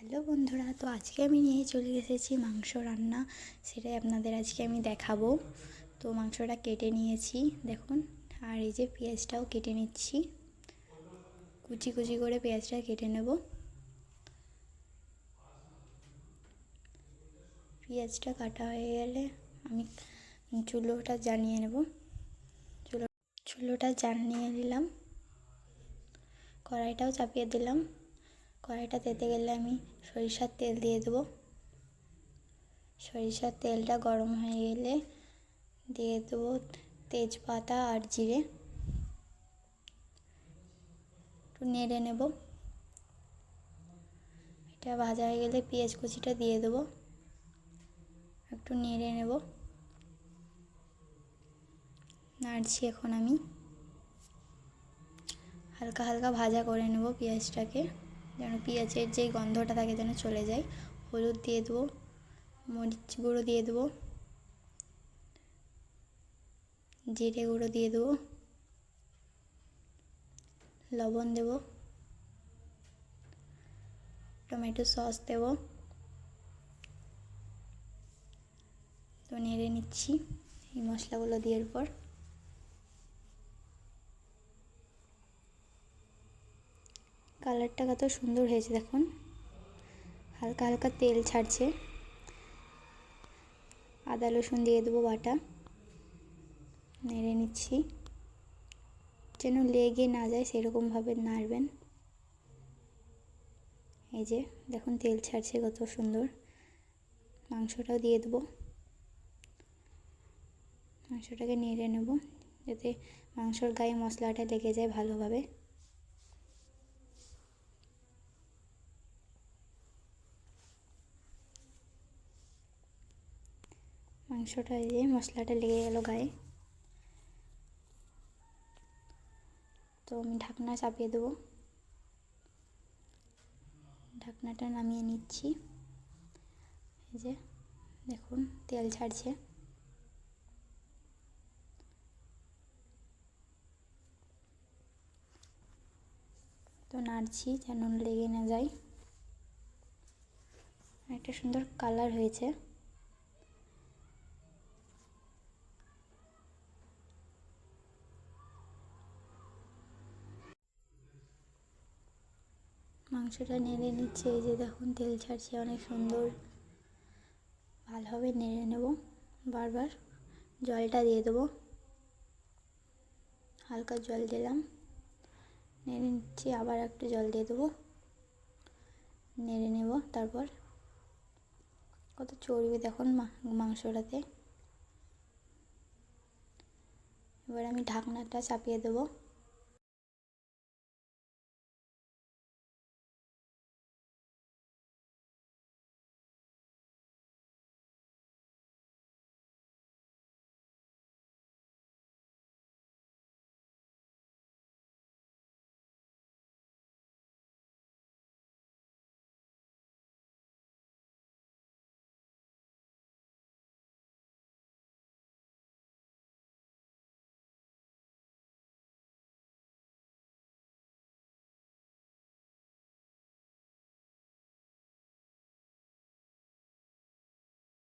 Hello বন্ধুরা, তো আজকে আমি নিয়ে চলে এসেছি মাংস রান্না। সেটাই আপনাদের আজকে আমি দেখাবো। তো মাংসটা কেটে নিয়েছি, দেখুন। আর এই যে পেঁয়াজটাও কেটে নিচ্ছি। কুচি কুচি করে পেঁয়াজটা কেটে নেব। পেঁয়াজটা কাটা হয়ে গেলে আমি চুলোটা জানিয়ে নেব। চুলো চুলোটা জানিয়ে নিলাম। কড়াইটাও চাপিয়ে দিলাম। কড়াইটা তেতে গেলে আমি সরিষার তেল দিয়ে দেবো। সরিষার তেলটা গরম হয়ে গেলে দিয়ে দেবো তেজপাতা আর জিরে। একটু নেড়ে নেব। এটা ভাজা হয়ে গেলে পেঁয়াজ কুচিটা দিয়ে দেবো। একটু নেড়ে নেব। নাড়ছি এখন আমি। হালকা হালকা ভাজা করে নেব পেঁয়াজটাকে। যেন পেঁয়াজের যে গন্ধটা থাকে যেন চলে যায়, হলুদ দিয়ে দেবো, মরিচ গুঁড়ো দিয়ে দেবো, জিরে গুঁড়ো দিয়ে দেবো, লবণ দেবো, টমেটো সস দেব, তো নেড়ে নিচ্ছি এই মশলাগুলো দেওয়ার পর। কালারটা কত সুন্দর হয়েছে দেখুন। হালকা হালকা তেল ছাড়ছে। আদা, রসুন দিয়ে দেবো বাটা। নেড়ে নিচ্ছি। যেন লেগে না যায় সেরকমভাবে নাড়বেন। এই যে, দেখুন তেল ছাড়ছে কত সুন্দর। মাংসটাও দিয়ে দেবো। মাংসটাকে নেড়ে নেব, যাতে মাংসর গায়ে মশলাটা লেগে যায় ভালোভাবে। মাংসটা দিয়ে মশলাটা লেগে গেল গায়ে। তো আমি ঢাকনা চাপিয়ে দেবো। ঢাকনাটা নামিয়ে নিচ্ছি। এই যে দেখুন, তেল ছাড়ছে। তো নাড়ছি যেন লেগে না যায়। একটা সুন্দর কালার হয়েছে। মাংসটা নেড়ে নিচ্ছে, এই যে দেখুন তেল ছাড়ছে, অনেক সুন্দর। ভালোভাবে নেড়ে নেব বারবার। জলটা দিয়ে দেবো। হালকা জল দিলাম। নেড়ে নিচ্ছি, আবার একটু জল দিয়ে দেবো। নেড়ে নেব তারপর। কত চর্বি দেখুন মাংসটাতে। এবার আমি ঢাকনাটা চাপিয়ে দেবো।